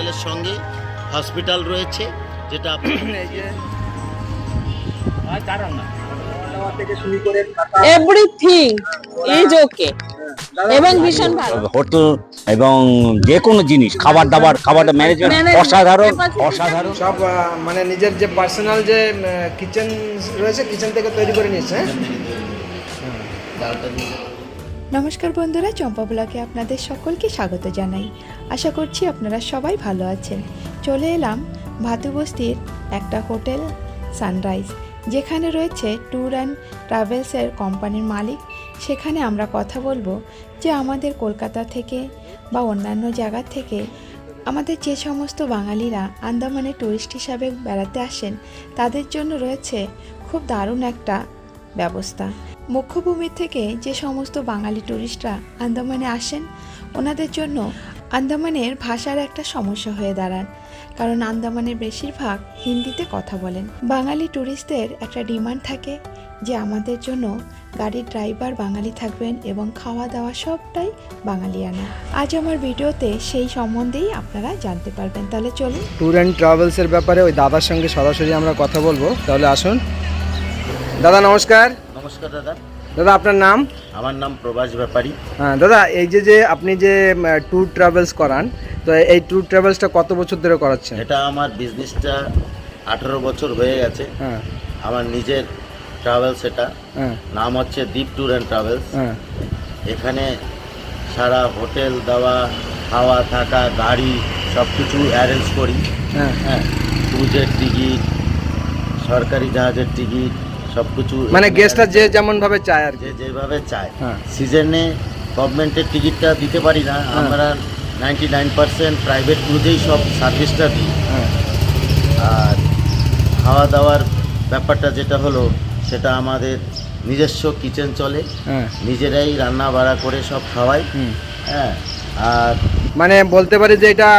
হোটেলের সঙ্গে হসপিটাল রয়েছে যেটা আপনি এভরিথিং ইজ ওকে এবং ভীষণ ভালো। হোটেল এবং যে কোনো জিনিস খাবার দাবার খাবার ম্যানেজমেন্ট অসাধারণ অসাধারণ। সব মানে নিজের যে পার্সোনাল যে কিচেন রয়েছে কিচেন থেকে তৈরি করে নিয়েছে হ্যাঁ? নমস্কার বন্ধুরা, চম্পা ব্লগে আপনাদের সকলকে স্বাগত জানাই। আশা করছি আপনারা সবাই ভালো আছেন। চলে এলাম ভাতুবস্তির একটা হোটেল, সানরাইজ, যেখানে রয়েছে ট্যুর অ্যান্ড ট্রাভেলসের কোম্পানির মালিক। সেখানে আমরা কথা বলব যে আমাদের কলকাতা থেকে বা অন্যান্য জায়গা থেকে আমাদের যে সমস্ত বাঙালিরা আন্দামানে ট্যুরিস্ট হিসাবে বেড়াতে আসেন, তাদের জন্য রয়েছে খুব দারুণ একটা ব্যবস্থা। মুখ্যভূমির থেকে যে সমস্ত বাঙালি ট্যুরিস্টরা আন্দামানে আসেন, ওনাদের জন্য আন্দামানের ভাষার একটা সমস্যা হয়ে দাঁড়ান। কারণ আন্দামানের বেশিরভাগ হিন্দিতে কথা বলেন। বাঙালি ট্যুরিস্টদের একটা ডিমান্ড থাকে যে আমাদের জন্য গাড়ির ড্রাইভার বাঙালি থাকবেন এবং খাওয়া দাওয়া সবটাই বাঙালিয়ানা। আজ আমার ভিডিওতে সেই সম্বন্ধেই আপনারা জানতে পারবেন। তাহলে চলুন। ট্যুর অ্যান্ড ট্রাভেলসের ব্যাপারে ওই দাদার সঙ্গে সরাসরি আমরা কথা বলব। তাহলে আসুন। দাদা, নমস্কার। নমস্কার দাদা। দাদা আপনার নাম? আমার নাম প্রভাস ব্যাপারী। হ্যাঁ দাদা এই যে যে আপনি যে ট্যুর ট্রাভেলস করান তো এই ট্যুর ট্রাভেলসটা কত বছর ধরে করাচ্ছেন? এটা আমার বিজনেসটা আঠারো বছর হয়ে গেছে। হ্যাঁ। আমার নিজের ট্রাভেলস এটা। হ্যাঁ। নাম হচ্ছে দ্বীপ ট্যুর অ্যান্ড ট্রাভেলস হ্যাঁ। এখানে সারা হোটেল দেওয়া খাওয়া থাকা গাড়ি সব কিছু অ্যারেঞ্জ করি। হ্যাঁ। হ্যাঁ। ক্রুজের টিকিট সরকারি জাহাজের টিকিট সব কিছু মানে গেস্টরা যে যেমন ভাবে চায় আর কি। যে যেভাবে চায়। হ্যাঁ। সিজনে গভর্নমেন্টের টিকিটটা দিতে পারি না আমরা নাইনটি নাইন পার্সেন্ট প্রাইভেট ক্রুজেই সব সার্ভিসটা দিই। হ্যাঁ। আর খাওয়া দাওয়ার ব্যাপারটা যেটা হলো সেটা আমাদের নিজস্ব কিচেন চলে। হ্যাঁ। নিজেরাই রান্না বাড়া করে সব খাওয়াই। হ্যাঁ। আর মানে বলতে পারি যে এটা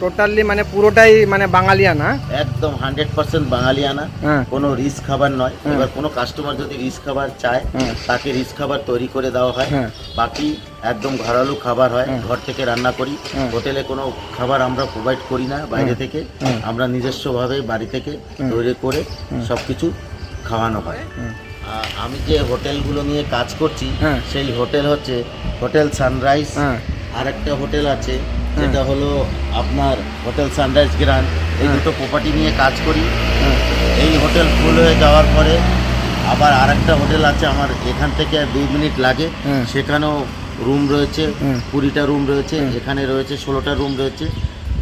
টোটালি মানে পুরোটাই মানে বাঙালিয়া না একদম হান্ড্রেড পার্সেন্ট বাঙালিয়ানা হ্যাঁ কোনো রিস্ক খাবার নয় হ্যাঁ। এবার কোনো কাস্টমার যদি রিস্ক খাবার চায় হ্যাঁ। তাকে রিস্ক খাবার তৈরি করে দেওয়া হয়। বাকি একদম ঘরালু খাবার হয়। ঘর থেকে রান্না করি। হোটেলে কোনো খাবার আমরা প্রোভাইড করি না বাইরে। থেকে। আমরা নিজস্বভাবে বাড়ি থেকে। তৈরি করে। সব কিছু খাওয়ানো হয় আমি যে হোটেলগুলো নিয়ে কাজ করছি। সেই হোটেল হচ্ছে হোটেল সানরাইজ আর একটা হোটেল আছে যেটা হলো আপনার হোটেল সানরাইজ গ্রান্ড। এই হ্যাঁ। দুটো প্রপার্টি নিয়ে কাজ করি। হ্যাঁ। এই হোটেল ফুল হয়ে যাওয়ার পরে আবার আরেকটা হোটেল আছে আমার এখান থেকে দুই মিনিট লাগে। হ্যাঁ। সেখানেও রুম রয়েছে কুড়িটা রুম রয়েছে। এখানে রয়েছে ষোলোটা রুম রয়েছে।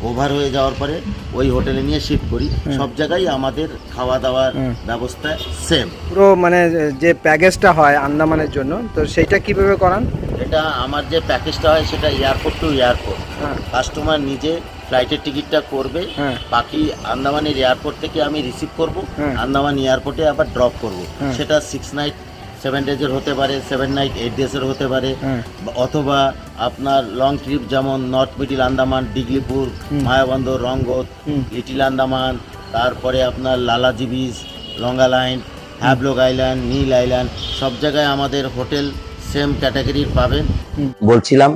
ওভার হয়ে যাওয়ার পরে ওই হোটেলে নিয়ে শিফট করি। সব জায়গায় আমাদের খাওয়া দাওয়ার ব্যবস্থা সেম পুরো মানে যে প্যাকেজটা হয় আন্দামানের জন্য তো সেইটা কীভাবে করান? এটা আমার যে প্যাকেজটা হয় সেটা এয়ারপোর্ট টু এয়ারপোর্ট কাস্টমার নিজে ফ্লাইটের টিকিটটা করবে। হ্যাঁ। বাকি আন্দামানের এয়ারপোর্ট থেকে আমি রিসিভ করব। হ্যাঁ। আন্দামান এয়ারপোর্টে আবার ড্রপ করব। হ্যাঁ। সেটা সিক্স নাইট সেভেন ডেজের হতে পারে সেভেন নাইট এইট ডেজের হতে পারে। অথবা আপনার লং ট্রিপ যেমন north middle Andaman Diglipur Mayabunder Rangat little Andaman তারপরে আপনার লালাজি বিচ লঙ্গা লাইন হ্যাবলক আইল্যান্ড নীল আইল্যান্ড সব জায়গায় আমাদের হোটেল সেম ক্যাটাগরির পাবেন। বলছিলাম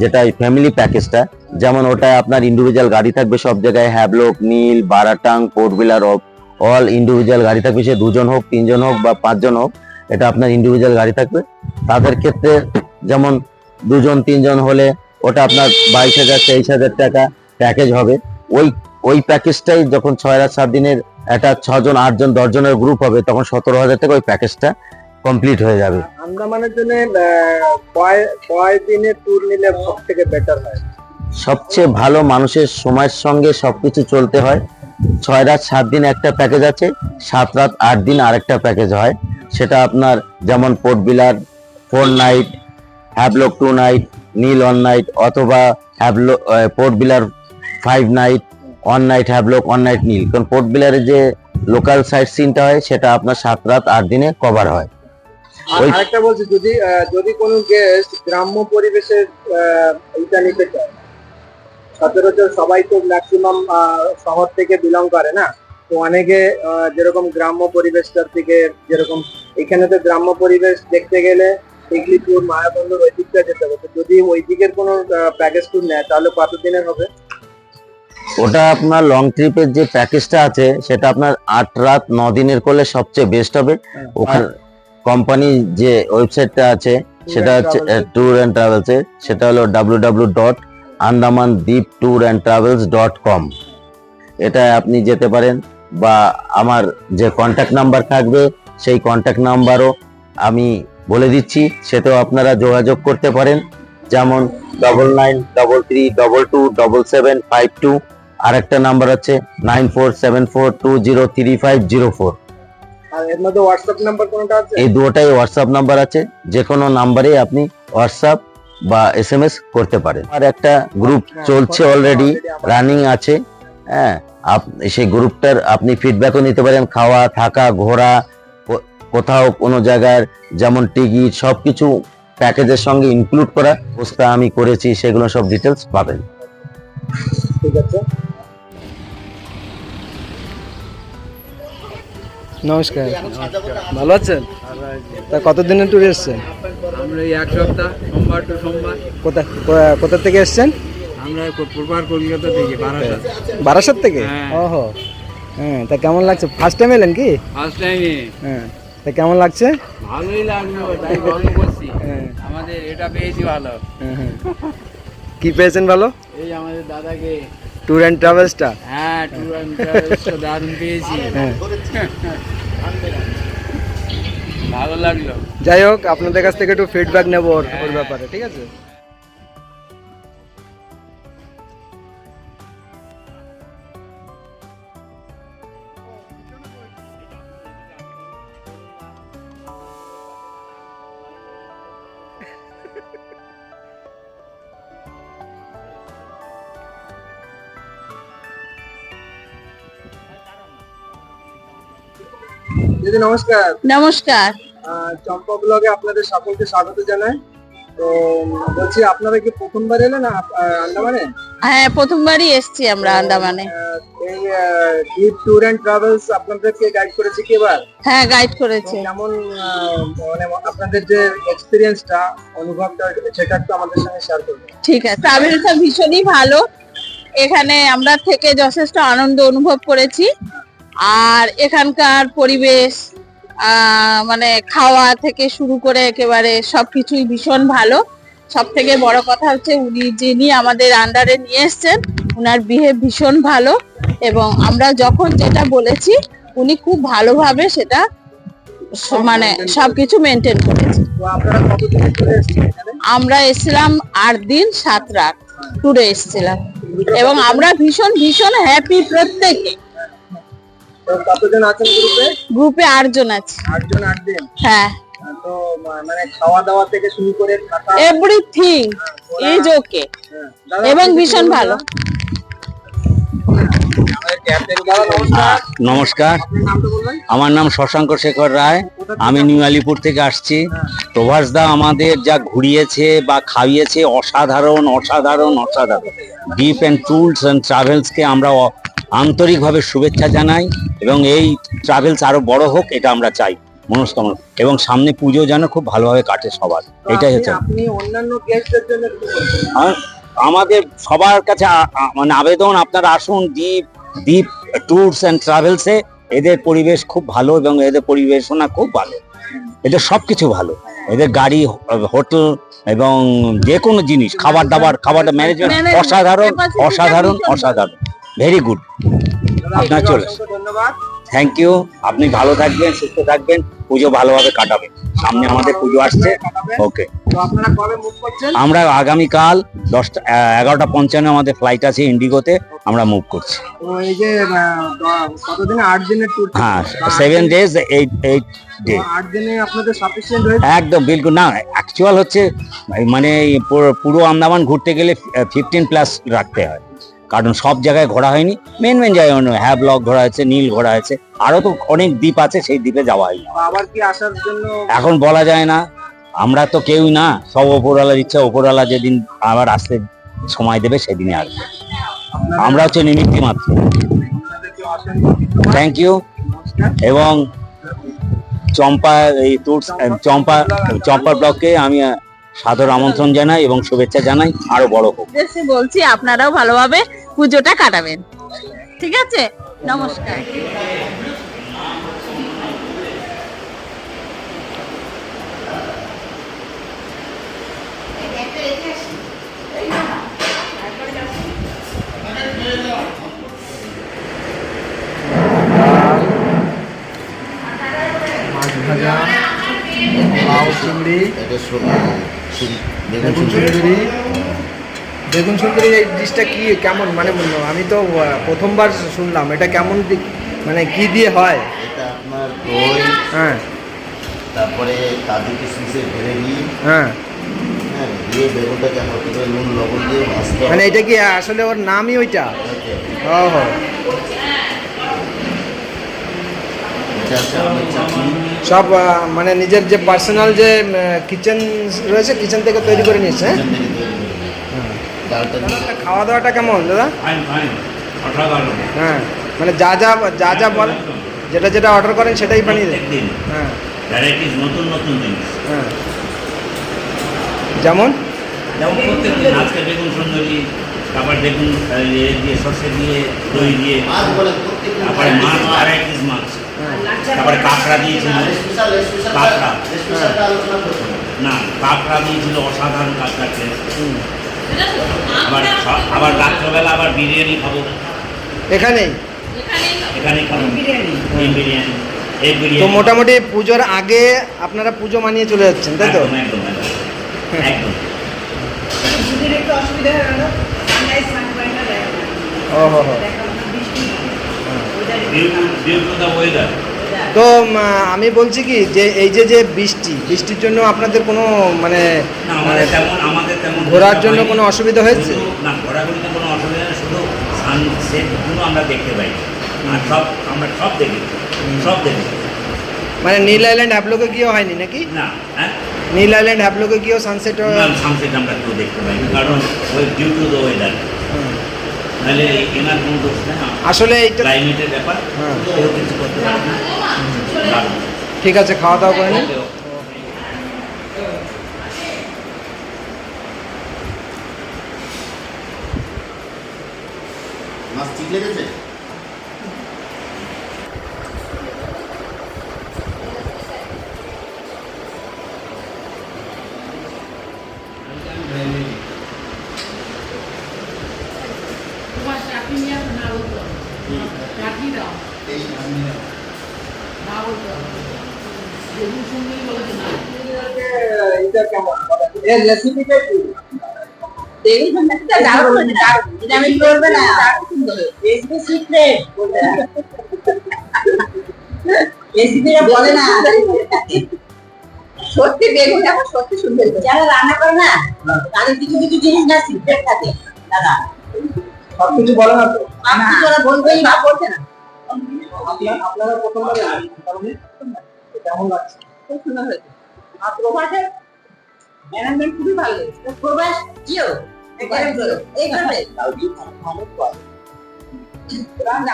যেটা ফ্যামিলি প্যাকেজটা যেমন ওটা আপনার ইন্ডিভিজুয়াল গাড়ি থাকবে সব জায়গায় Havelock Neil Baratang four wheeler of all individual গাড়ি থাকবে, সে দুজন হোক, তিনজন হোক বা পাঁচজন হোক, এটা আপনার ইন্ডিভিজুয়াল গাড়ি থাকবে। তাদের ক্ষেত্রে যেমন দুজন, তিনজন হলে ওটা আপনার বাইশ হাজার, তেইশ হাজার টাকা প্যাকেজ হবে। ওই ওই প্যাকেজটাই যখন ছয় রাত, সাত দিনের একটা ছজন, আটজন, দশজনের গ্রুপ হবে, তখন সতেরো হাজার টাকা ওই প্যাকেজটা কমপ্লিট হয়ে যাবে। আন্দামানের জন্য কয় কয় দিনের ট্যুর নিলে সব থেকে বেটার হয়? সবচেয়ে ভালো মানুষের সময়ের সঙ্গে সবকিছু চলতে হয়। ছয় রাত সাত দিন একটা প্যাকেজ আছে সাত রাত আট দিন আরেকটা প্যাকেজ হয়। সেটা আপনার যেমন Port Blair four night Havelock two night Neil one night অথবা হ্যাবলো Port Blair five night one night Havelock one night Neil কারণ পোর্ট বিলারে যে লোকাল সাইট সিনটা হয় সেটা আপনার সাত রাত আট দিনে কভার হয়। আর আরেকটা বলছি যদি যদি কোনো গেস্ট গ্রাম্য পরিবেশের আহ, নিতে চায় সচরাচর সবাই তো ম্যাক্সিমাম শহর থেকে বিলং করে না। তো অনেকে যেরকম গ্রাম্য পরিবেশটার থেকে যেরকম এখানে তো গ্রাম্য পরিবেশ দেখতে গেলে টিকলিপুর মায়াবন্দর ওই দিকটা যেতে হবে। তো যদি ওই দিকের কোনো প্যাকেজ ট্যুর নেয় তাহলে কত দিনের হবে? ওটা আপনার লং ট্রিপের যে প্যাকেজটা আছে সেটা আপনার আট রাত ন দিনের করলে সবচেয়ে বেস্ট হবে। ওখানে কোম্পানি যে ওয়েবসাইটটা আছে সেটা হচ্ছে ট্যুর অ্যান্ড ট্রাভেলস এর সেটা হলো W W dot Andaman Dweep tour and travels dot com এটা আপনি যেতে পারেন বা আমার যে কন্ট্যাক্ট নাম্বার থাকবে সেই কন্ট্যাক্ট নাম্বারও আমি বলে দিচ্ছি সেটাও আপনারা যোগাযোগ করতে পারেন। যেমন double nine double three double two double seven five two আর একটা নাম্বার আছে nine four seven four two zero three five zero four আর এর মধ্যে হোয়াটসঅ্যাপ নাম্বার কোনটা আছে? এই দুটোটাই হোয়াটসঅ্যাপ নাম্বার আছে যে কোনো নাম্বারে আপনি হোয়াটসঅ্যাপ বা এস করতে পারেন। আর একটা গ্রুপ চলছে অলরেডি রানিং আছে। হ্যাঁ সেই গ্রুপটার আপনি ফিডব্যাকও নিতে পারেন খাওয়া থাকা ঘোরা কোথাও কোনো জায়গার যেমন টিকিট সবকিছু প্যাকেজের সঙ্গে ইনক্লুড করা ব্যবস্থা আমি করেছি সেগুলো সব ডিটেলস পাবেন। ঠিক আছে। নমস্কার। ভালো আছেন? তা কতদিনের ট্যুরে এসছেন? আমরা এই এক সপ্তাহ সোমবার টু সোমবার। কোথা কোথা থেকে এসছেন? আমরা পূর্বার কলকাতা থেকে বারাসাত। বারাসাত থেকে? হ্যাঁ। ওহো। হ্যাঁ তা কেমন লাগছে? ফার্স্ট টাইম এলেন কি? ফার্স্ট টাইমে হ্যাঁ তা কেমন লাগছে? ভালোই লাগল তাই গল্প করছি। হ্যাঁ। আমাদের এটা পেয়েছি ভালো। হ্যাঁ, হ্যাঁ। কি পেয়েছেন ভালো এই আমাদের দাদাকে ট্যুর অ্যান্ড ট্রাভেলসটা হ্যাঁ ট্যুর অ্যান্ড ট্রাভেলস দারুণ পেয়েছি। হ্যাঁ। ভালো লাগল। যাই হোক আপনাদের কাছ থেকে একটু ফিডব্যাক নেব ওর ব্যাপারে ঠিক আছে? দিদি নমস্কার। নমস্কার। চম্পা ব্লগে আপনাদের সকলকে স্বাগত জানাই। তো বলছি আপনারা কি প্রথমবার এলেন আন্দামানে? হ্যাঁ প্রথমবারই এসছি আমরা আন্দামানে। এই ট্রিপ ট্যুর অ্যান্ড ট্রাভেলস আপনাদেরকে গাইড করেছে কি এবার? হ্যাঁ গাইড করেছে। কেমন মানে আপনাদের যে এক্সপিরিয়েন্সটা অনুভবটা সেটা একটু আমাদের সঙ্গে শেয়ার করবেন। ঠিক আছে ট্রাভেলটা ভীষণই ভালো। এখানে আমরা থেকে যথেষ্ট আনন্দ অনুভব করেছি। আর এখানকার পরিবেশ মানে খাওয়া থেকে শুরু করে একেবারে সবকিছুই ভীষণ ভালো। সব থেকে বড় কথা হচ্ছে উনি যিনি আমাদের আন্ডারে নিয়ে এসছেন ওনার বিহেভ ভীষণ ভালো এবং আমরা যখন যেটা বলেছি উনি খুব ভালোভাবে সেটা মানে সবকিছু মেনটেন করেছে আমরা এসেছিলাম আট দিন সাত রাত ট্যুরে এসেছিলাম। এবং আমরা ভীষণ ভীষণ হ্যাপি প্রত্যেকে। কতজন আছেন গ্রুপে? গ্রুপে আটজন আছে। আটজন আট দিন হ্যাঁ। তো মানে খাওয়া দাওয়া থেকে শুরু করে থাকা এভরিথিং ইজ ওকে হ্যাঁ। এবং ভীষণ ভালো। নমস্কার। আমার নাম শশাঙ্ক শেখর রায়। আমি নিউ আলিপুর থেকে আসছি। প্রভাস দা আমাদের যা ঘুরিয়েছে বা খাইয়েছে অসাধারণ অসাধারণ অসাধারণ। ডিপ অ্যান্ড ট্যুরস অ্যান্ড ট্রাভেলসকে আমরা অ- আন্তরিকভাবে শুভেচ্ছা জানাই এবং এই ট্রাভেলস আরও বড় হোক এটা আমরা চাই মনস্কামনা। এবং সামনে পুজো যেন খুব ভালোভাবে কাটে সবার এটাই হচ্ছে। আমাদের সবার কাছে মানে আবেদন আপনারা আসুন দ্বীপ দ্বীপ ট্যুরস অ্যান্ড ট্রাভেলসে এদের পরিবেশ খুব ভালো এবং এদের পরিবেশনা খুব ভালো। এদের সব কিছু ভালো। এদের গাড়ি হোটেল এবং যে কোনো জিনিস খাবার দাবার খাবার ম্যানেজমেন্ট অসাধারণ অসাধারণ অসাধারণ। ভেরি গুড আপনার চলে ধন্যবাদ। থ্যাংক ইউ আপনি ভালো থাকবেন সুস্থ থাকবেন। পুজো ভালোভাবে কাটাবেন। সামনে আমাদের পুজো আসছে। ওকে আমরা আগামীকাল দশটা এগারোটা পঞ্চান্ন আমাদের ফ্লাইট আছে ইন্ডিগোতে আমরা মুভ করছি। হ্যাঁ seven days eight eight day একদম বিলকুল। না অ্যাকচুয়াল হচ্ছে মানে পুরো আন্দামান ঘুরতে গেলে ফিফটিন প্লাস রাখতে হয়। কারণ সব জায়গায় ঘোরা হয়নি। মেন মেন জায়গায় হ্যাঁ ব্লক ঘোরা হয়েছে নীল ঘোরা হয়েছে। আরও তো অনেক দ্বীপ আছে সেই দ্বীপে যাওয়া হয়নি। আবার কি আসার জন্য এখন বলা যায় না। আমরা তো কেউই না। সব ওপরওয়ালার ইচ্ছা ওপরওয়ালা যেদিন আবার আসতে সময় দেবে সেদিনই আসবে। আপনাদের- আমরা হচ্ছে নিমিত্তি মাত্র। থ্যাংক ইউ এবং চম্পা এই ট্যুর চম্পা চম্পা ব্লককে আমি সাদর আমন্ত্রণ জানাই এবং শুভেচ্ছা জানাই। আরও বড় হোক। বলছি আপনারাও ভালোভাবে পুজোটা কাটাবেন। ঠিক আছে? নমস্কার। মাছ ভাজা লাউ চিংড়ি। বেগুন সুন্দরী। বেগুন সুন্দরী এই ডিশটা কি কেমন মানে আমি তো প্রথমবার শুনলাম এটা কেমন মানে কি দিয়ে হয়? এটা আপনার দই হ্যাঁ। তারপরে কাজু কিশমিশের গ্রেভি হ্যাঁ। হ্যাঁ দিয়ে নুন লবণ দিয়ে ভাজতে মানে এটা কি আসলে ওর নামই ওইটা। ও হো এটা আছে আমের চাটনি সব মানে নিজের যে পার্সোনাল যে কিচেন রয়েছে কিচেন থেকে তৈরি করে নিয়েছে হ্যাঁ? হ্যাঁ। খাওয়া দাওয়াটা কেমন দাদা? হ্যাঁ। মানে যা যা যা যা বল যেটা যেটা অর্ডার করেন সেটাই বানিয়ে দেন। হ্যাঁ। ভ্যারাইটিস নতুন নতুন জিনিস। হ্যাঁ। যেমন? যেমন প্রত্যেকদিন আজকে বেগুন সুন্দরী তারপর বেগুন ইয়ে দিয়ে সর্ষে দিয়ে দই দিয়ে। তারপরে মাছ মাছ। তারপরে কাঁকড়া দিয়েছিল। স্পেশাল স্পেশাল কাঁকড়া। হবে। না কাঁকড়া দিয়েছিল অসাধারণ কাঁকড়া হুম। আবার আবার রাত্রবেলা আবার বিরিয়ানি খাব। এখানেই? এখানে খাব। বিরিয়ানি। এই বিরিয়ানি। তো মোটামুটি পুজোর আগে আপনারা পুজো মানিয়ে চলে যাচ্ছেন তাই তো? একদম একদম তো আমি বলছি কি যে এই যে যে বৃষ্টি বৃষ্টির জন্য আপনাদের কোনো মানে না আমাদের তেমন আমাদের তেমন ঘোরার জন্য কোনো অসুবিধা হয়েছে? না ঘোরাঘুরিতে কোনো অসুবিধা নেই শুধু সানসেটগুলো আমরা দেখতে পাই। আর সব আমরা সব দেখেছি সব দেখেছি মানে নীল আইল্যান্ড হ্যাবলোকে গিয়েও হয়নি নাকি? না হ্যাঁ? নীল আইল্যান্ড হ্যাবলোকে গিয়েও সানসেট সানসেট আমরা কেউ দেখতে পাই কারণ ওই ডিউ টু দ্য ওয়েদার নাহলে এনার কোনো দোষ নেই আসলে এইটা ক্লাইমেটের ব্যাপার হ্যাঁ। কেউ কিছু করতে পারে না। ঠিক আছে খাওয়া দাওয়া করে নিন এটা রেসিপিটা বলে না সত্যি বেগুন এখন সত্যি সুন্দর যারা রান্না করে না তাদের কিছু কিছু জিনিস না সিক্রেট থাকে দাদা সব কিছু বলে না তো যারা বলবেই না বলতে না। আপনারা আপনারা প্রথমবার কেমন লাগছে? খুব সুন্দর হয়েছে। আর প্রভাসের ম্যানেজমেন্ট খুবই ভালো লেগেছে প্রভাস জিও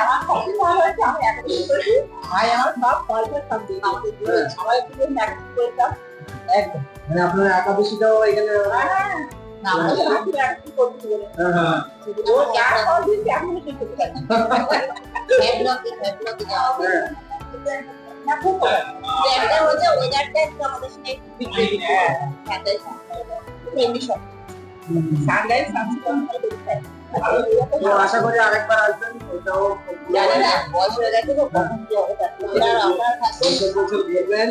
আমার সবই ভালো হয়েছে আমি এত কিছু ভাই আমার সব পয়সা সব আমাদের সবাই পুরো করতাম একদম। মানে আপনারা একাদশীটাও এখানে হ্যাঁ, হ্যাঁ। হ্যাঁ। আশা করি আরেকবার আসবেন ওটাও জানি না বয়স হয়ে গেছে তো কখন কি হবে তার ঠিক নেই। আর আপনার কাছে বছর বছর দেখবেন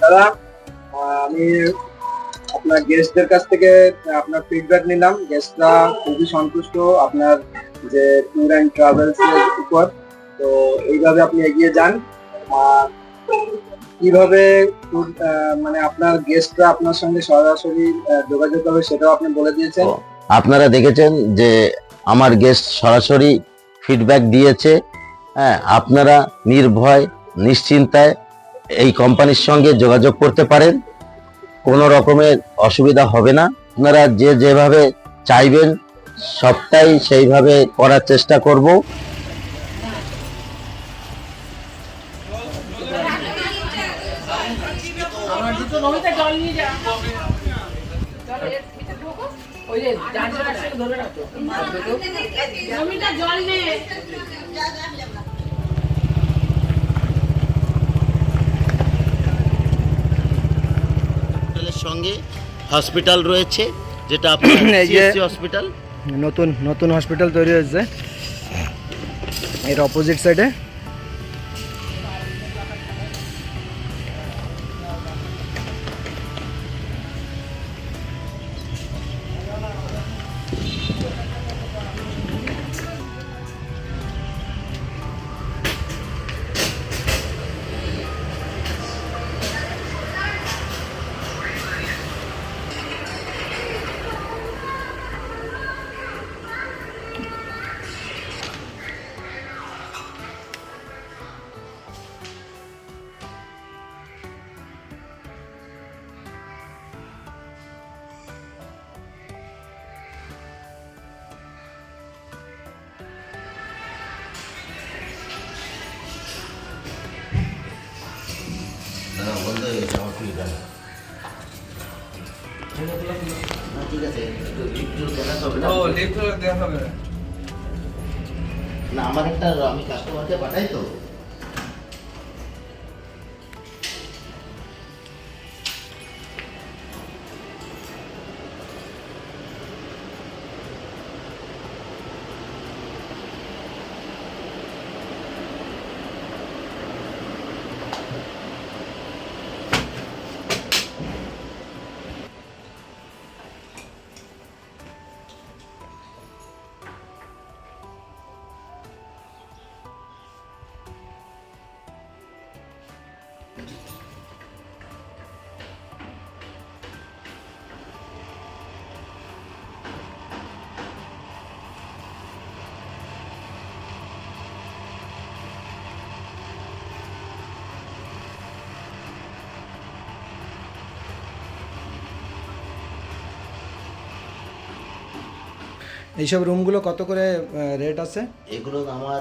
দাদা, আমি আপনার গেস্টদের কাছ থেকে আপনার ফিডব্যাক নিলাম। গেস্টরা খুবই সন্তুষ্ট আপনার যে ট্যুর অ্যান্ড ট্রাভেলস এর উপর। তো এইভাবে আপনি এগিয়ে যান। কীভাবে মানে আপনার গেস্টরা আপনার সঙ্গে সরাসরি যোগাযোগ হবে সেটাও আপনি বলে দিয়েছেন। আপনারা দেখেছেন যে আমার গেস্ট সরাসরি ফিডব্যাক দিয়েছে। হ্যাঁ আপনারা নির্ভয়, নিশ্চিন্তায় এই কোম্পানির সঙ্গে যোগাযোগ করতে পারেন। কোনো রকমের অসুবিধা হবে না। আপনারা যে যেভাবে চাইবেন, সবটাই সেইভাবে করার চেষ্টা করব। হোটেলের সঙ্গে হসপিটাল রয়েছে যেটা আপনার হসপিটাল। নতুন নতুন হসপিটাল তৈরি হয়েছে। এর অপোজিট সাইডে ঠিক আছে। দেওয়া হবে। না আমার একটা আমি কাস্টমারকে পাঠাই তো। এইসব রুমগুলো কত করে রেট আছে? এগুলো আমার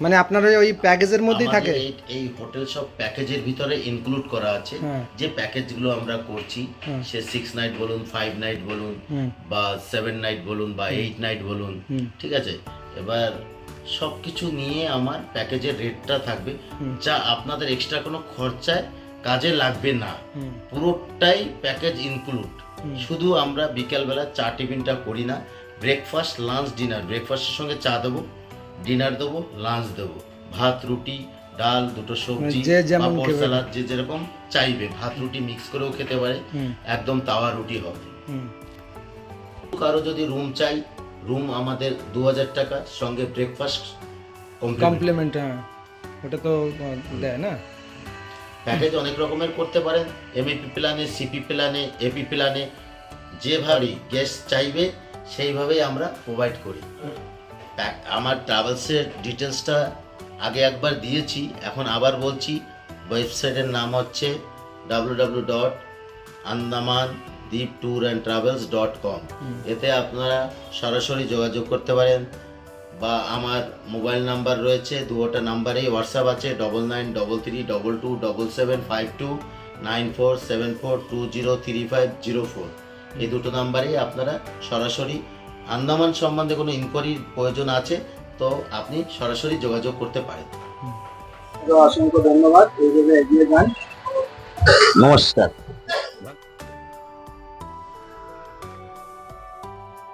মানে আপনারা ওই প্যাকেজের মধ্যেই থাকে? এই- হোটেল সব প্যাকেজের ভিতরে ইনক্লুড করা আছে। হ্যাঁ। যে প্যাকেজগুলো আমরা করছি হ্যাঁ। সে সিক্স নাইট বলুন ফাইভ নাইট বলুন বা সেভেন নাইট বলুন বা এইট নাইট বলুন ঠিক আছে? এবার সব কিছু নিয়ে আমার প্যাকেজের রেটটা থাকবে যা আপনাদের এক্সট্রা কোনো খরচায় কাজে লাগবে না। পুরোটাই প্যাকেজ ইনক্লুড শুধু আমরা বিকেলবেলা চা টিফিনটা করি না ব্রেকফাস্ট লাঞ্চ ডিনার ব্রেকফাস্টের সঙ্গে চা দেবো ডিনার দেবো লাঞ্চ দেবো। ভাত রুটি ডাল দুটো সবজি পাঁপড় সালাদ যে যেরকম চাইবে। ভাত রুটি মিক্স করেও খেতে পারে। একদম তাওয়া রুটি হবে। কারও যদি রুম চাই রুম আমাদের দু হাজার টাকা সঙ্গে ব্রেকফাস্ট কমপ্লিমেন্ট হ্যাঁ। ওটা তো দেয় না? প্যাকেজ অনেক রকমের করতে পারেন এমএপি প্ল্যানে সিপি প্ল্যানে এপি প্ল্যানে যেভাবে গেস্ট চাইবে সেইভাবেই আমরা প্রোভাইড করি। আমার ট্রাভেলসের ডিটেলসটা আগে একবার দিয়েছি এখন আবার বলছি ওয়েবসাইটের নাম হচ্ছে ডাব্লু ডাব্লু ডট আন্দামান দ্বীপ tour and travels dot com এতে আপনারা সরাসরি যোগাযোগ করতে পারেন বা আমার মোবাইল নাম্বার রয়েছে দুটো নাম্বারেই হোয়াটসঅ্যাপ আছে double nine double three double two double seven five two nine four seven four two zero three five zero four এই দুটো নাম্বারেই আপনারা সরাসরি আন্দামান সম্বন্ধে কোনো ইনকোয়ারির প্রয়োজন আছে তো আপনি সরাসরি যোগাযোগ করতে পারেন। অসংখ্য ধন্যবাদ। এইভাবে এগিয়ে যান। নমস্কার।